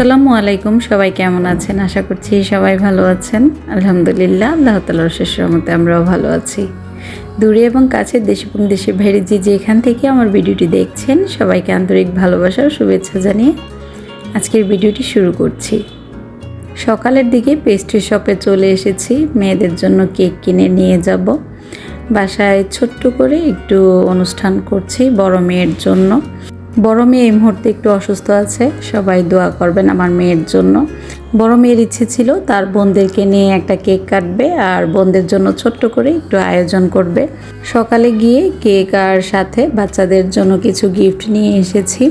আসসালামু আলাইকুম। সবাই কেমন আছেন? আশা করছি সবাই ভালো আছেন। আলহামদুলিল্লাহ, আল্লাহ তালার শেষ রহমতে আমরাও ভালো আছি। দূরে এবং কাছে দেশ এবং দেশের বাইরে যে যেখান থেকে আমার ভিডিওটি দেখছেন, সবাইকে আন্তরিক ভালোবাসা ও শুভেচ্ছা জানিয়ে আজকের ভিডিওটি শুরু করছি। সকালের দিকে পেস্ট্রি শপে চলে এসেছি। মেয়েদের জন্য কেক কিনে নিয়ে যাব। বাসায় ছোট্ট করে একটু অনুষ্ঠান করছি বড় মেয়ের জন্য। বড় মেয়ে এই মুহূর্তে একটু অসুস্থ আছে, সবাই দোয়া করবেন আমার মেয়ের জন্য। বড় মেয়ের ইচ্ছে ছিল, তার বোনদেরকে নিয়ে একটা কেক কাটবে আর বোনদের জন্য ছোট্ট করে একটু আয়োজন করবে। সকালে গিয়ে কেক আর সাথে বাচ্চাদের জন্য কিছু গিফট নিয়ে এসেছি।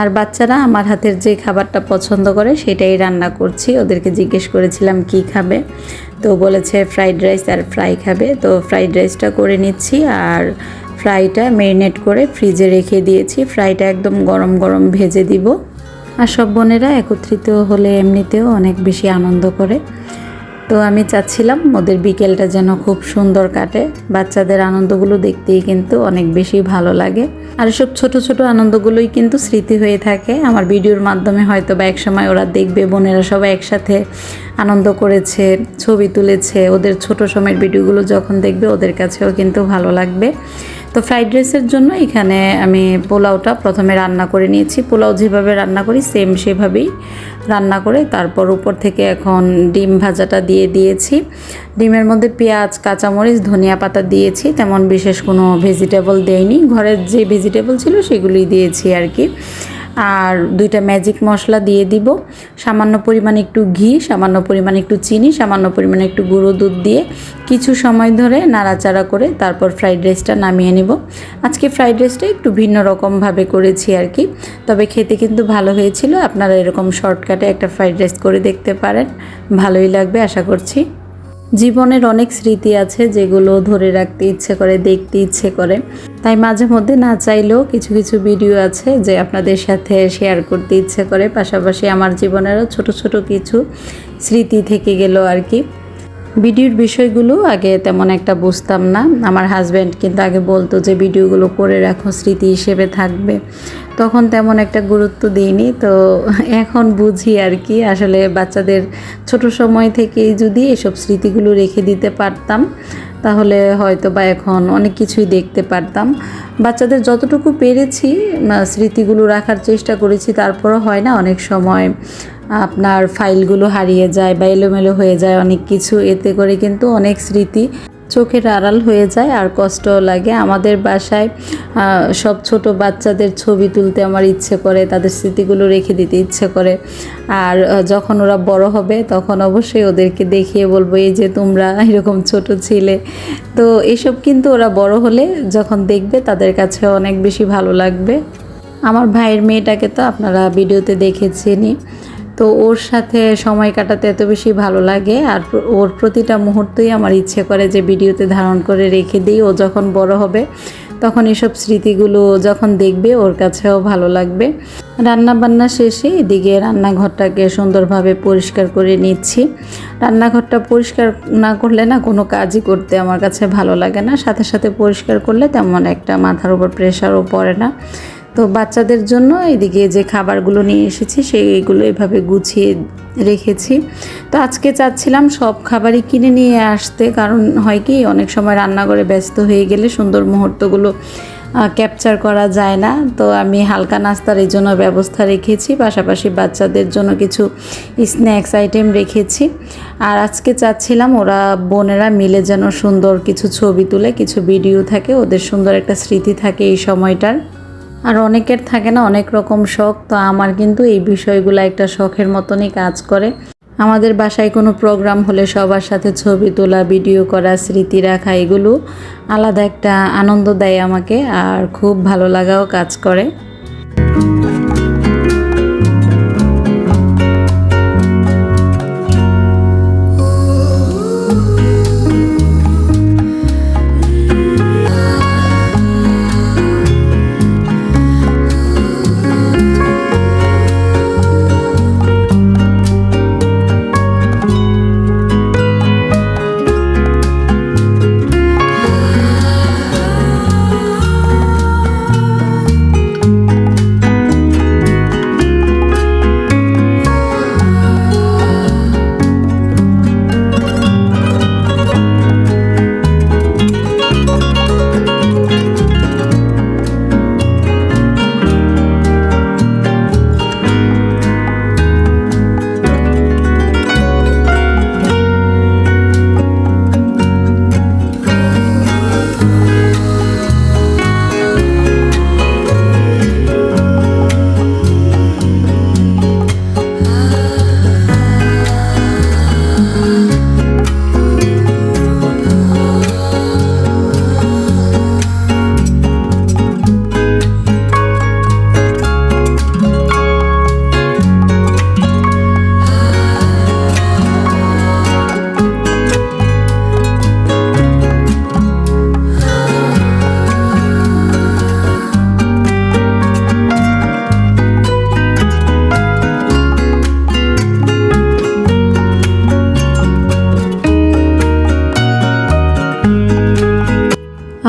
আর বাচ্চারা আমার হাতের যে খাবারটা পছন্দ করে, সেটাই রান্না করছি। ওদেরকে জিজ্ঞেস করেছিলাম, কি খাবে? তো বলেছে, ফ্রাইড রাইস আর ফ্রাই খাবে। তো ফ্রাইড রাইসটা করে নিচ্ছি আর ফ্রাইটা মেরিনেট করে ফ্রিজে রেখে দিয়েছি। ফ্রাইটা একদম গরম গরম ভেজে দিব। আর সব বোনেরা একত্রিত হলে এমনিতেও অনেক বেশি আনন্দ করে। তো আমি চাচ্ছিলাম ওদের বিকেলটা যেন খুব সুন্দর কাটে। বাচ্চাদের আনন্দগুলো দেখতেই কিন্তু অনেক বেশি ভালো লাগে। আর সব ছোট ছোট আনন্দগুলোই কিন্তু স্মৃতি হয়ে থাকে। আমার ভিডিওর মাধ্যমে হয়তো বা একসময় ওরা দেখবে, বোনেরা সবাই একসাথে আনন্দ করেছে, ছবি তুলেছে। ওদের ছোট সময়ের ভিডিওগুলো যখন দেখবে, ওদের কাছেও কিন্তু ভালো লাগবে। তো ফ্রাইড রাইসের জন্য এখানে আমি পোলাওটা প্রথমে রান্না করে নিয়েছি। পোলাও যেভাবে রান্না করি সেম সেভাবেই রান্না করে। তারপর উপর থেকে এখন ডিম ভাজাটা দিয়ে দিয়েছি। ডিমের মধ্যে পেঁয়াজ, কাঁচামরিচ, ধনিয়া পাতা দিয়েছি। তেমন বিশেষ কোনো ভেজিটেবল দেয়নি ঘরের যে ভেজিটেবল ছিল সেগুলি দিয়েছি আর কি। আর দুইটা ম্যাজিক মশলা দিয়ে দিব। সামান্য পরিমাণে একটু ঘি, সামান্য পরিমাণে একটু চিনি, সামান্য পরিমাণে একটু গুঁড়ো দুধ দিয়ে কিছু সময় ধরে নাড়াচাড়া করে তারপর ফ্রাইড রাইসটা নামিয়ে নিব। আজকে ফ্রাইড রাইসটা একটু ভিন্ন রকমভাবে করেছি আর কি, তবে খেতে কিন্তু ভালো হয়েছিল। আপনারা এরকম শর্টকাটে একটা ফ্রাইড রাইস করে দেখতে পারেন। ভালোই লাগবে আশা করছি। জীবনের অনেক স্মৃতি আছে যেগুলো ধরে রাখতে ইচ্ছে করে, দেখতে ইচ্ছে করে। তাই মাঝে মধ্যে না চাইলেও কিছু কিছু ভিডিও আছে যে আপনাদের সাথে শেয়ার করতে ইচ্ছে করে। পাশাপাশি আমার জীবনেরও ছোট ছোট কিছু স্মৃতি থেকে গেল আর কি। ভিডিওর বিষয়গুলো আগে তেমন একটা বুঝতাম না। আমার হাজব্যান্ড কিন্তু আগে বলতো যে, ভিডিওগুলো করে রাখো, স্মৃতি হিসেবে থাকবে। তখন তেমন একটা গুরুত্ব দিইনি। তো এখন বুঝি আর কি, আসলে বাচ্চাদের ছোট সময় থেকেই যদি এসব স্মৃতিগুলো রেখে দিতে পারতাম, তাহলে হয়তো বা এখন অনেক কিছুই দেখতে পারতাম। বাচ্চাদের যতটুকু পেরেছি স্মৃতিগুলো রাখার চেষ্টা করেছি, তারপরও হয় না, অনেক সময় আপনার ফাইলগুলো হারিয়ে যায় বা এলোমেলো হয়ে যায় অনেক কিছু, এতে করে কিন্তু অনেক স্মৃতি চোখের আড়াল হয়ে যায় আর কষ্টও লাগে। আমাদের বাসায় সব ছোট বাচ্চাদের ছবি তুলতে আমার ইচ্ছে করে, তাদের স্মৃতিগুলো রেখে দিতে ইচ্ছে করে। আর যখন ওরা বড় হবে তখন অবশ্যই ওদেরকে দেখিয়ে বলব, এই যে তোমরা এরকম ছোট ছিলে। তো এসব কিন্তু ওরা বড় হলে যখন দেখবে তাদের কাছে অনেক বেশি ভালো লাগবে। আমার ভাইয়ের মেয়েটাকে তো আপনারা ভিডিওতে দেখেছেনই। তো ওর সাথে সময় কাটাতে এত বেশি ভালো লাগে আর ওর প্রতিটা মুহূর্তই আমার ইচ্ছে করে যে ভিডিওতে ধারণ করে রেখে দিই, ও যখন বড় হবে তখন এসব স্মৃতিগুলো যখন দেখবে ওর কাছেও ভালো লাগবে। রান্না বান্না শেষে এদিকে রান্নাঘরটাকে সুন্দরভাবে পরিষ্কার করে নিচ্ছি। রান্নাঘরটা পরিষ্কার না করলে না কোনো কাজই করতে আমার কাছে ভালো লাগে না। সাথে সাথে পরিষ্কার করলে তেমন একটা মাথার উপর প্রেশারও পড়ে না। তো বাচ্চাদের জন্য এদিকে যে খাবারগুলো নিয়ে এসেছি, সেইগুলো এভাবে গুছিয়ে রেখেছি। তো আজকে চাচ্ছিলাম সব খাবারই কিনে নিয়ে আসতে, কারণ হয় কি, অনেক সময় রান্নাঘরে ব্যস্ত হয়ে গেলে সুন্দর মুহূর্তগুলো ক্যাপচার করা যায় না। তো আমি হালকা নাস্তার এই জন্য ব্যবস্থা রেখেছি, পাশাপাশি বাচ্চাদের জন্য কিছু স্ন্যাক্স আইটেম রেখেছি। আর আজকে চাচ্ছিলাম ওরা বোনেরা মিলে যেন সুন্দর কিছু ছবি তুলে, কিছু ভিডিও থাকে, ওদের সুন্দর একটা স্মৃতি থাকে এই সময়টার। আর অনেকের থাকে না অনেক রকম শখ, তো আমার কিন্তু এই বিষয়গুলো একটা শখের মতনই কাজ করে। আমাদের বাসায় কোনো প্রোগ্রাম হলে সবার সাথে ছবি তোলা, ভিডিও করা, স্মৃতি রাখা, এগুলো আলাদা একটা আনন্দ দেয় আমাকে আর খুব ভালো লাগাও কাজ করে।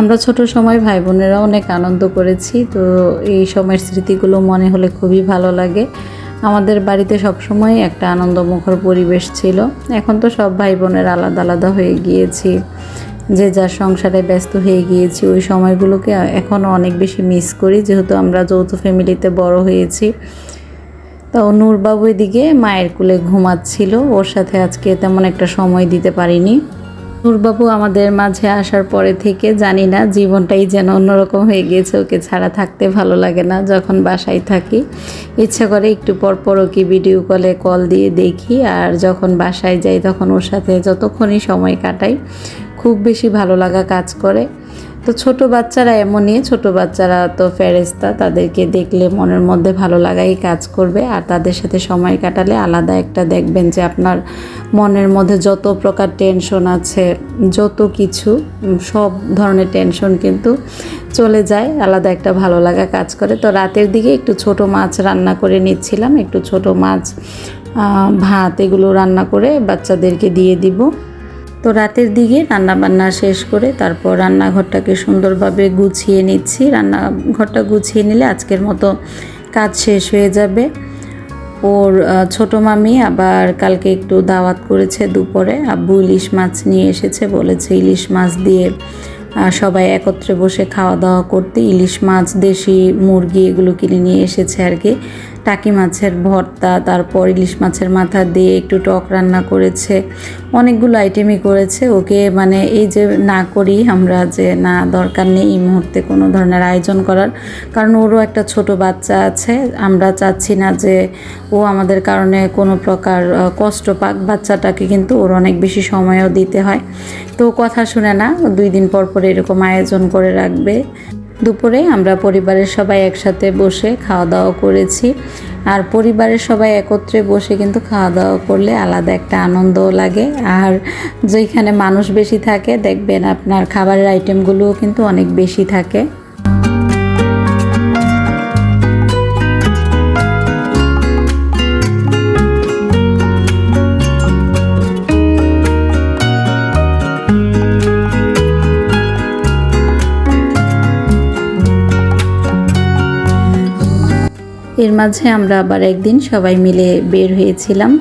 আমরা ছোট সময় ভাই বোনেরা অনেক আনন্দ করেছি, তো এই সময়ের স্মৃতিগুলো মনে হলে খুবই ভালো লাগে। আমাদের বাড়িতে সবসময় একটা আনন্দমুখর পরিবেশ ছিল। এখন তো সব ভাই বোনের আলাদা আলাদা হয়ে গিয়েছি। যে যার সংসারে ব্যস্ত হয়ে গিয়েছি, ওই সময়গুলোকে এখনও অনেক বেশি মিস করি। যেহেতু আমরা যৌথ ফ্যামিলিতে বড় হয়েছি। তো নূরবাবু এদিকে মায়ের কুলে ঘুমাচ্ছিল। ওর সাথে আজকে তেমন একটা সময় দিতে পারিনি। নূরবাবু আমাদের মাঝে আসার পরে থেকে জানি না, জীবনটাই যেন অন্যরকম হয়ে গিয়েছে, ওকে ছাড়া থাকতে ভালো লাগে না, যখন বাসায় থাকি। ইচ্ছা করে একটু পর ওকে ভিডিও কলে কল দিয়ে দেখি, আর যখন বাসায় যাই তখন ওর সাথে যতক্ষণই সময় কাটাই, খুব বেশি ভালো লাগা কাজ করে। তো ছোট বাচ্চারা এমনই, ছোট বাচ্চারা তো ফেরেস্তা তাদেরকে দেখলে মনের মধ্যে ভালো লাগাই কাজ করবে। আর তাদের সাথে সময় কাটালে আলাদা একটা দেখবেন যে আপনার মনের মধ্যে যত প্রকার টেনশন আছে, যত কিছু সব ধরনের টেনশন কিন্তু চলে যায়, আলাদা একটা ভালো লাগা কাজ করে। তো রাতের দিকে একটু ছোট মাছ রান্না করে নিচ্ছিলাম, একটু ছোট মাছ ভাত এগুলো রান্না করে বাচ্চাদেরকে দিয়ে দিব। তো রাতের দিকে রান্না বান্না শেষ করে তারপর রান্নাঘরটাকে সুন্দরভাবে গুছিয়ে নিচ্ছি। রান্নাঘরটা গুছিয়ে নিলে আজকের মতো কাজ শেষ হয়ে যাবে। ওর ছোট মামি আবার কালকে একটু দাওয়াত করেছে দুপুরে। আব্বু ইলিশ মাছ নিয়ে এসেছে, বলেছে ইলিশ মাছ দিয়ে সবাই একত্রে বসে খাওয়া দাওয়া করতে। ইলিশ মাছ, দেশি মুরগি এগুলো কিনে নিয়ে এসেছে আর কি। টাকি মাছের ভর্তা, তারপর ইলিশ মাছের মাথা দিয়ে একটু টক রান্না করেছে, অনেকগুলো আইটেমই করেছে। ওকে মানে এই যে না করি আমরা যে না, দরকার নেই এই মুহূর্তে কোনো ধরনের আয়োজন করার। কারণ ওরও একটা ছোট বাচ্চা আছে, আমরা চাচ্ছি না যে ও আমাদের কারণে কোনো প্রকার কষ্ট পাক, বাচ্চাটাকে কিন্তু ওর অনেক বেশি সময়ও দিতে হয়। তো কথা শুনে না, দুই দিন পর পর এরকম আয়োজন করে রাখবে। দুপুরে আমরা পরিবারের সবাই একসাথে বসে খাওয়া দাওয়া করেছি। আর পরিবারের সবাই একত্রে বসে কিন্তু খাওয়া দাওয়া করলে আলাদা একটা আনন্দও লাগে। আর যেখানে মানুষ বেশি থাকে, দেখবেন আপনার খাবারের আইটেমগুলোও কিন্তু অনেক বেশি থাকে। এর মাঝে আমরা আবার একদিন সবাই মিলে বের হয়েছিলাম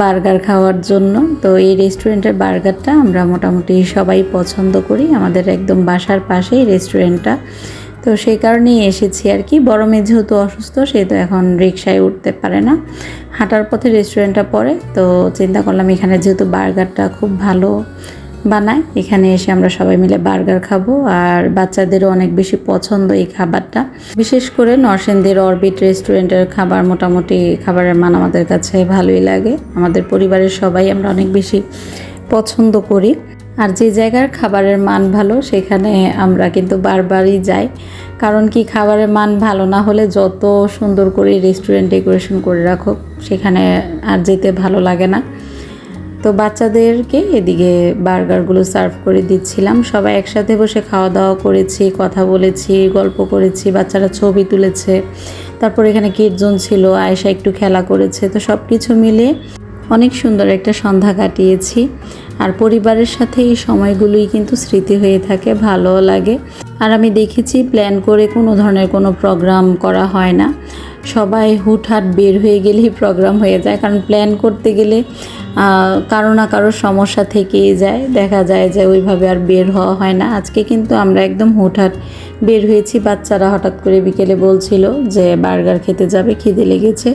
বার্গার খাওয়ার জন্য। তো এই রেস্টুরেন্টের বার্গারটা আমরা মোটামুটি সবাই পছন্দ করি। আমাদের একদম বাসার পাশেই রেস্টুরেন্টটা। তো সেই কারণেই এসেছি আর কি। বড় মেয়ে যেহেতু অসুস্থ, সে তো এখন রিক্সায় উঠতে পারে না। হাঁটার পথে রেস্টুরেন্টটা পড়ে, তো চিন্তা করলাম এখানে যেহেতু বার্গারটা খুব ভালো বানায় এখানে এসে আমরা সবাই মিলে বার্গার খাব আর বাচ্চাদেরও অনেক বেশি পছন্দ এই খাবারটা। বিশেষ করে নরসেনদের অরবিট রেস্টুরেন্টের খাবার মোটামুটি খাবারের মান আমাদের কাছে ভালোই লাগে। আমাদের পরিবারের সবাই আমরা অনেক বেশি পছন্দ করি। আর যে জায়গার খাবারের মান ভালো, সেখানে আমরা কিন্তু বারবারই যাই। কারণ কি, খাবারের মান ভালো না হলে যত সুন্দর করে রেস্টুরেন্ট ডেকোরেশন করে রাখো সেখানে আর যেতে ভালো লাগে না। তো বাচ্চাদেরকে এদিকে বার্গারগুলো সার্ভ করে দিচ্ছিলাম। সবাই একসাথে বসে খাওয়া দাওয়া করেছি, কথা বলেছি, গল্প করেছি, বাচ্চারা ছবি তুলেছে। তারপর এখানে কিটজন ছিল, আয়েশা একটু খেলা করেছে। তো সব কিছু মিলিয়ে অনেক সুন্দর একটা সন্ধ্যা কাটিয়েছি। আর পরিবারের সাথে এই সময়গুলোই কিন্তু স্মৃতি হয়ে থাকে ভালো লাগে। আর আমি দেখেছি প্ল্যান করে কোনো ধরনের কোনো প্রোগ্রাম করা হয় না। সবাই হুটহাট বের হয়ে গেলেই প্রোগ্রাম হয়ে যায়। কারণ প্ল্যান করতে গেলে কারও না কারও সমস্যা থেকেই যায়। দেখা যায় যে ওইভাবে আর বের হওয়া হয় না। আজকে কিন্তু আমরা একদম হুটহাট বের হয়েছি। বাচ্চারা হঠাৎ করে বিকেলে বলছিল যে বার্গার খেতে যাবে, খিদে লেগেছে।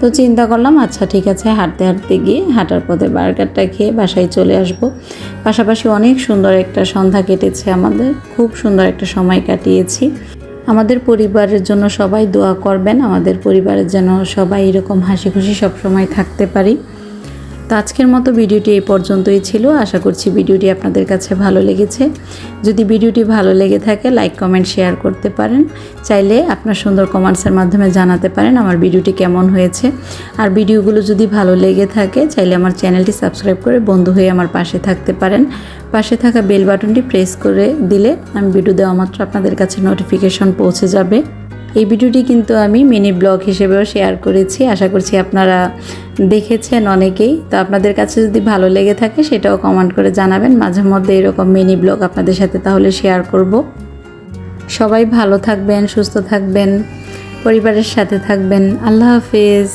তো চিন্তা করলাম আচ্ছা ঠিক আছে, হাঁটতে হাঁটতে গিয়ে হাঁটার পথে বার্গারটা খেয়ে বাসায় চলে আসব। পাশাপাশি অনেক সুন্দর একটা সন্ধ্যা কেটেছে আমাদের। খুব সুন্দর একটা সময় কাটিয়েছি। আমাদের পরিবারের জন্য সবাই দোয়া করবেন, আমাদের পরিবারের যেন সবাই এরকম হাসি খুশি সবসময় থাকতে পারি। তো আজকের মতো ভিডিওটি এই পর্যন্তই ছিল। আশা করছি ভিডিওটি আপনাদের কাছে ভালো লেগেছে। যদি ভিডিওটি ভালো লেগে থাকে লাইক কমেন্ট শেয়ার করতে পারেন। চাইলে আপনার সুন্দর কমেন্টসের মাধ্যমে জানাতে পারেন আমার ভিডিওটি কেমন হয়েছে। আর ভিডিওগুলো যদি ভালো লেগে থাকে, চাইলে আমার চ্যানেলটি সাবস্ক্রাইব করে বন্ধু হয়ে আমার পাশে থাকতে পারেন। পাশে থাকা বেল বাটনটি প্রেস করে দিলে আমি ভিডিও দেওয়া মাত্র আপনাদের কাছে নোটিফিকেশন পৌঁছে যাবে। এই ভিডিওটি কিন্তু আমি মিনি ব্লগ হিসেবেও শেয়ার করেছি। আশা করছি আপনারা দেখেছেন অনেকেই। তো আপনাদের কাছে যদি ভালো লেগে থাকে, সেটাও কমেন্ট করে জানাবেন। মাঝে মধ্যে এরকম মিনি ব্লগ আপনাদের সাথে তাহলে শেয়ার করব। সবাই ভালো থাকবেন, সুস্থ থাকবেন, পরিবারের সাথে থাকবেন। আল্লাহ হাফিজ।